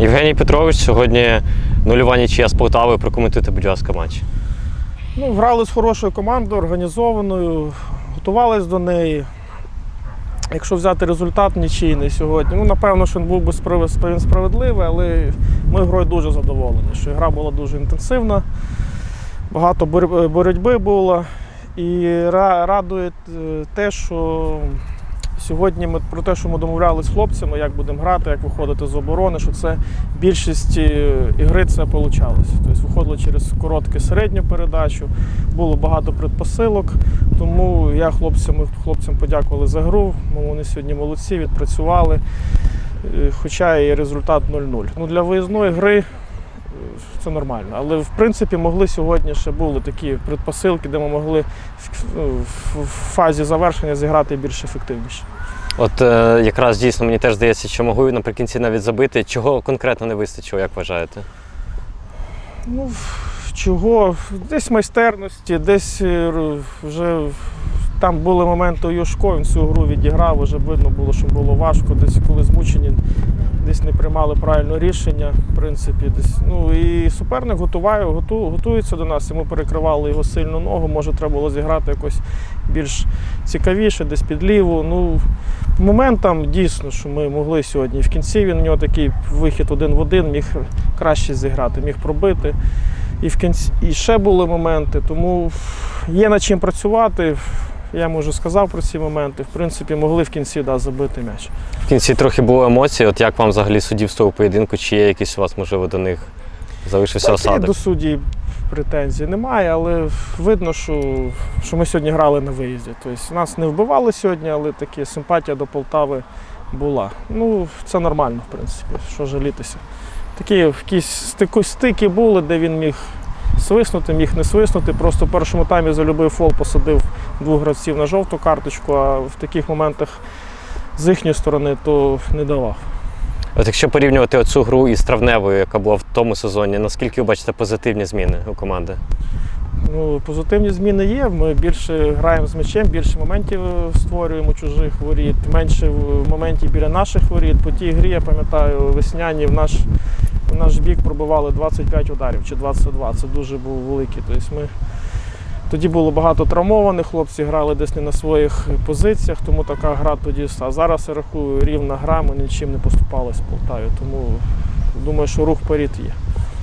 Євгеній Петрович, сьогодні нульова нічия з Полтавою. Прокоментуйте, будь ласка, матч. Ну, грали з хорошою командою, організованою, готувались до неї. Якщо взяти результат нічийний сьогодні, ну напевно, що він був би справ- справедливий, але ми грою дуже задоволені, що гра була дуже інтенсивна, багато боротьби було. І радує е, те, що сьогодні ми про те, що ми домовлялися з хлопцями, як будемо грати, як виходити з оборони, що це більшість е, ігри це вийшло. Тобто виходило через коротку середню передачу, було багато предпосилок. Тому я хлопцям, хлопцям подякували за гру. Вони сьогодні молодці, відпрацювали. Е, Хоча і результат 0-0. Ну, для виїзної гри це нормально. Але в принципі могли сьогодні ще були такі предпосилки, де ми могли в, ну, в- фазі завершення зіграти більш ефективніше. От е, якраз дійсно мені теж здається, що могли наприкінці навіть забити. Чого конкретно не вистачило, як вважаєте? Ну, чого? Десь майстерності, десь е, вже там були моменти у Юшко, він цю гру відіграв, вже видно було, що було важко, десь коли змучені, десь не приймали правильне рішення. В принципі, десь. Ну і суперник готуває, готу, готується до нас, йому перекривали його сильну ногу, може треба було зіграти якось більш цікавіше, десь під ліву. Ну, момент дійсно, що ми могли сьогодні. В кінці він у нього такий вихід один в один, міг краще зіграти, міг пробити. І в кінці і ще були моменти, тому є над чим працювати. Я йому вже сказав про ці моменти. В принципі, могли в кінці да, забити м'яч. В кінці трохи було емоцій. От як вам взагалі судів з того поєдинку? Чи є якісь у вас, можливо, до них залишився осадок? до судді претензій немає, але видно, що, що ми сьогодні грали на виїзді. Тобто нас не вбивали сьогодні, але такі симпатія до Полтави була. Ну, це нормально, в принципі, що жалітися. Такі якісь стики були, де він міг свиснути, міг не свиснути. Просто в першому таймі за любий фол посадив двох гравців на жовту карточку, а в таких моментах з їхньої сторони то не давав. От якщо порівнювати оцю гру із травневою, яка була в тому сезоні, наскільки ви бачите позитивні зміни у команди? Ну, позитивні зміни є. Ми більше граємо з м'ячем, більше моментів е, створюємо чужих воріт, менше моментів біля наших воріт. По тій грі, я пам'ятаю, весняні в наш, наш пробивали 25 ударів чи 22. Це дуже був великий. Тобто ми, тоді було багато травмованих, хлопці грали десь не на своїх позиціях, тому така гра тоді. А зараз я рахую рівна гра, ми нічим не поступалися Полтаві. Тому думаю, що рух порід є.